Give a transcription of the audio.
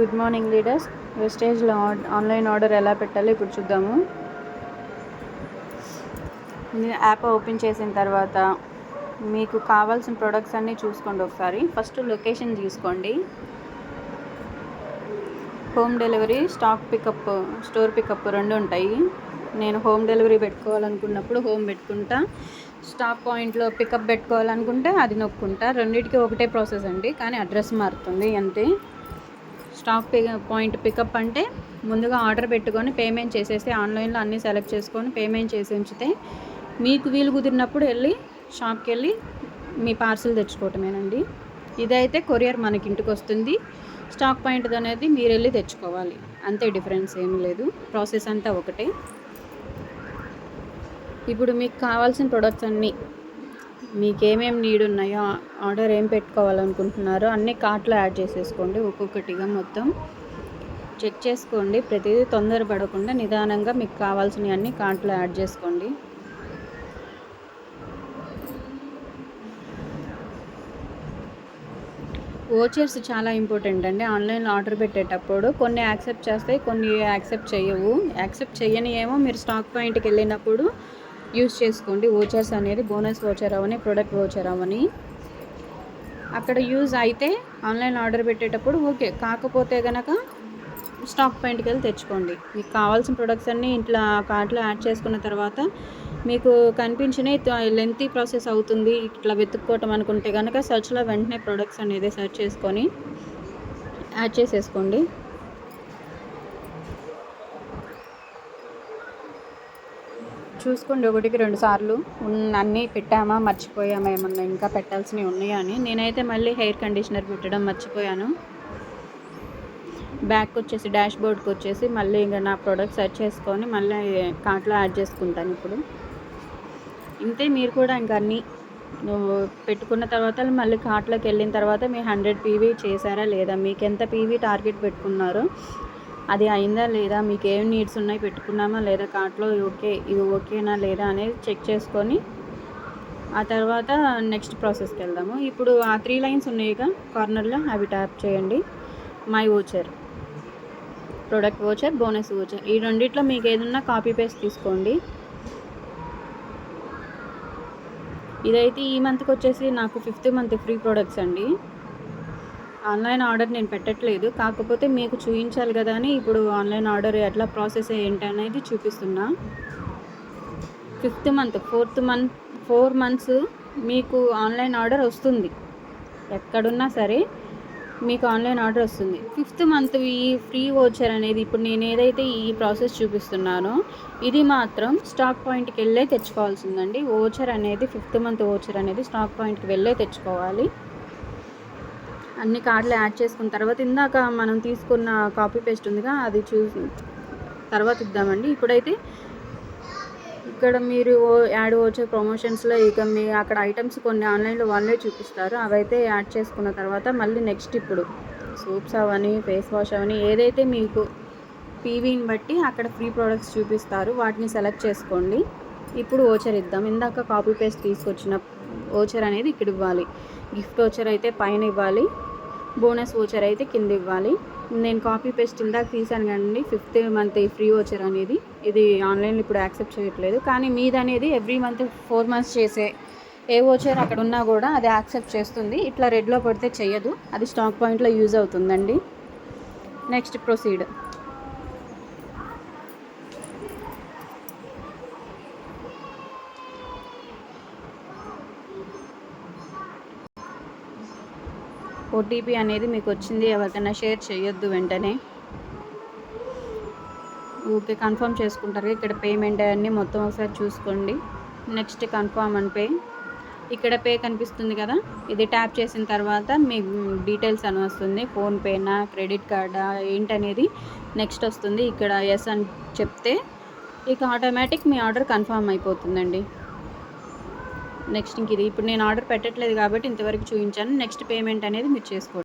Good morning leaders వెస్టేజ్లో online order ఎలా పెట్టాలో ఇప్పుడు చూద్దాము. యాప్ ఓపెన్ చేసిన తర్వాత మీకు కావాల్సిన ప్రొడక్ట్స్ అన్నీ చూసుకోండి ఒకసారి. ఫస్ట్ లొకేషన్ తీసుకోండి. Home delivery stock pickup store pickup రెండు ఉంటాయి. నేను హోమ్ డెలివరీ పెట్టుకోవాలనుకున్నప్పుడు హోమ్ పెట్టుకుంటా. స్టాప్ పాయింట్లో పికప్ పెట్టుకోవాలనుకుంటే అది నొక్కుంటా. రెండింటికి ఒకటే ప్రాసెస్ అండి. కానీ అడ్రస్ మారుతుంది. అంతే. స్టాక్ పాయింట్ పికప్ అంటే ముందుగా ఆర్డర్ పెట్టుకొని పేమెంట్ చేసేసి ఆన్లైన్లో అన్నీ సెలెక్ట్ చేసుకొని పేమెంట్ చేసి ఉంచితే మీకు వీలు కుదిరినప్పుడు వెళ్ళి షాప్కి వెళ్ళి మీ పార్సిల్ తెచ్చుకోవటమేనండి. ఇదైతే కొరియర్ మనకి ఇంటికి వస్తుంది. స్టాక్ పాయింట్ అనేది మీరు వెళ్ళి తెచ్చుకోవాలి. అంతే డిఫరెన్స్ ఏం లేదు. ప్రాసెస్ అంతా ఒకటే. ఇప్పుడు మీకు కావాల్సిన ప్రొడక్ట్స్ అన్నీ మీకు ఏమేమి నీడ్ ఉన్నాయో ఆర్డర్ ఏం పెట్టుకోవాలనుకుంటున్నారో అన్నీ కార్ట్లో యాడ్ చేసేసుకోండి ఒక్కొక్కటిగా మొత్తం. చెక్ చేసుకోండి. ప్రతిదీ తొందరపడకుండా నిదానంగా మీకు కావాల్సినవి అన్నీ కార్ట్లో యాడ్ చేసుకోండి. ఓచర్స్ చాలా ఇంపార్టెంట్ అండి. ఆన్లైన్లో ఆర్డర్ పెట్టేటప్పుడు కొన్ని యాక్సెప్ట్ చేస్తాయి కొన్ని యాక్సెప్ట్ చేయవు. యాక్సెప్ట్ చేయని ఏమో మీరు స్టాక్ పాయింట్కి వెళ్ళినప్పుడు యూస్ చేసుకోండి. ఓచర్స్ అనేది బోనస్ ఓచర్ అవని ప్రొడక్ట్ ఓచర్ అవని అక్కడ యూజ్ అయితే ఆన్లైన్ ఆర్డర్ పెట్టేటప్పుడు ఓకే. కాకపోతే కనుక స్టాక్ పాయింట్కి వెళ్ళి తెచ్చుకోండి. మీకు కావాల్సిన ప్రొడక్ట్స్ అన్నీ ఇంట్లో కార్ట్లో యాడ్ చేసుకున్న తర్వాత మీకు కనిపించిన లెంతీ ప్రాసెస్ అవుతుంది. ఇట్లా వెతుక్కోవటం అనుకుంటే కనుక సర్చ్లో వెంటనే ప్రొడక్ట్స్ అనేది సెర్చ్ చేసుకొని యాడ్ చేసేసుకోండి. చూసుకోండి ఒకటికి రెండు సార్లు. అన్నీ పెట్టామా మర్చిపోయామా ఏమన్నా ఇంకా పెట్టాల్సినవి ఉన్నాయా అని. నేనైతే మళ్ళీ హెయిర్ కండిషనర్ పెట్టడం మర్చిపోయాను. బ్యాక్ వచ్చేసి డాష్ బోర్డ్కి వచ్చేసి మళ్ళీ ఇంకా నా ప్రోడక్ట్ సెర్చ్ చేసుకొని మళ్ళీ కార్ట్లో యాడ్ చేసుకుంటాను ఇప్పుడు. ఇంతే మీరు కూడా ఇంకా అన్నీ పెట్టుకున్న తర్వాత మళ్ళీ కార్ట్లోకి వెళ్ళిన తర్వాత మీ హండ్రెడ్ పీవీ చేశారా లేదా మీకు ఎంత పీవీ టార్గెట్ పెట్టుకున్నారో అది అయిందా లేదా మీకు ఏం నీడ్స్ ఉన్నాయి పెట్టుకున్నామా లేదా కార్ట్లో ఓకే ఇది ఓకేనా లేదా అనేది చెక్ చేసుకొని ఆ తర్వాత నెక్స్ట్ ప్రాసెస్కి వెళ్దాము. ఇప్పుడు ఆ త్రీ లైన్స్ ఉన్నాయిగా కార్నర్లో అవి ట్యాప్ చేయండి. My voucher product voucher bonus voucher ఈ రెండిట్లో మీకు ఏదన్నా కాపీ పేస్ట్ తీసుకోండి. ఇదైతే ఈ మంత్కి వచ్చేసి నాకు ఫిఫ్త్ మంత్ ఫ్రీ ప్రొడక్ట్స్ అండి. ఆన్లైన్ ఆర్డర్ నేను పెట్టట్లేదు. కాకపోతే మీకు చూపించాలి కదా అని ఇప్పుడు ఆన్లైన్ ఆర్డర్ ఎట్లా ప్రాసెస్ ఏంటి అనేది చూపిస్తున్నా. Fifth month fourth month four months మీకు ఆన్లైన్ ఆర్డర్ వస్తుంది. ఎక్కడున్నా సరే మీకు ఆన్లైన్ ఆర్డర్ వస్తుంది. ఫిఫ్త్ మంత్ ఈ ఫ్రీ ఓచర్ అనేది ఇప్పుడు నేను ఏదైతే ఈ ప్రాసెస్ చూపిస్తున్నానో ఇది మాత్రం స్టాక్ పాయింట్కి వెళ్ళే తెచ్చుకోవాల్సిందండి. ఓచర్ అనేది ఫిఫ్త్ మంత్ ఓచర్ అనేది స్టాక్ పాయింట్కి వెళ్ళే తెచ్చుకోవాలి. అన్ని కార్డులు యాడ్ చేసుకున్న తర్వాత ఇందాక మనం తీసుకున్న కాపీ పేస్ట్ ఉందిగా అది చూసి తర్వాత ఇద్దామండి. ఇప్పుడైతే ఇక్కడ మీరు యాడ్ వచ్చే ప్రమోషన్స్లో ఇక మీ అక్కడ ఐటమ్స్ కొన్ని ఆన్లైన్లో వాళ్ళే చూపిస్తారు. అవైతే యాడ్ చేసుకున్న తర్వాత మళ్ళీ నెక్స్ట్ ఇప్పుడు సోప్స్ అవని ఫేస్ వాష్ అవని ఏదైతే మీకు పీవీని బట్టి అక్కడ ఫ్రీ ప్రోడక్ట్స్ చూపిస్తారు వాటిని సెలెక్ట్ చేసుకోండి. ఇప్పుడు ఓచర్ ఇద్దాం. ఇందాక కాపీ పేస్ట్ తీసుకొచ్చిన ఓచర్ అనేది ఇక్కడ ఇవ్వాలి. గిఫ్ట్ ఓచర్ అయితే పైన ఇవ్వాలి. బోనస్ ఓచర్ అయితే కింద ఇవ్వాలి. నేను కాపీ పేస్ట్ ఇందాక తీసాను కానీ ఫిఫ్త్ మంత్ ఫ్రీ ఓచర్ అనేది. ఇది ఆన్లైన్లో ఇప్పుడు యాక్సెప్ట్ చేయట్లేదు. కానీ మీది అనేది ఎవ్రీ మంత్ ఫోర్ మంత్స్ చేసే ఏ ఓచర్ అక్కడ ఉన్నా కూడా అది యాక్సెప్ట్ చేస్తుంది. ఇట్లా రెడ్లో పడితే చేయదు. అది స్టాక్ పాయింట్లో యూజ్ అవుతుందండి. Next proceed. ఓటీపీ అనేది మీకు వచ్చింది ఎవరికైనా షేర్ చేయొద్దు వెంటనే. ఓకే కన్ఫర్మ్ చేసుకుంటారు. ఇక్కడ పేమెంట్ అవన్నీ మొత్తం ఒకసారి చూసుకోండి. నెక్స్ట్ కన్ఫర్మ్ అని పే. ఇక్కడ పే కనిపిస్తుంది కదా? ఇది ట్యాప్ చేసిన తర్వాత మీ డీటెయిల్స్ అని వస్తుంది. ఫోన్పేనా క్రెడిట్ కార్డా ఏంటనేది నెక్స్ట్ వస్తుంది. ఇక్కడ ఎస్ అని చెప్తే ఇక ఆటోమేటిక్ మీ ఆర్డర్ కన్ఫర్మ్ అయిపోతుందండి. నెక్స్ట్ ఇంక ఇది. ఇప్పుడు నేను ఆర్డర్ పెట్టట్లేదు కాబట్టి ఇంతవరకు చూపించాను నెక్స్ట్ పేమెంట్ అనేది మీరు చేసుకోండి.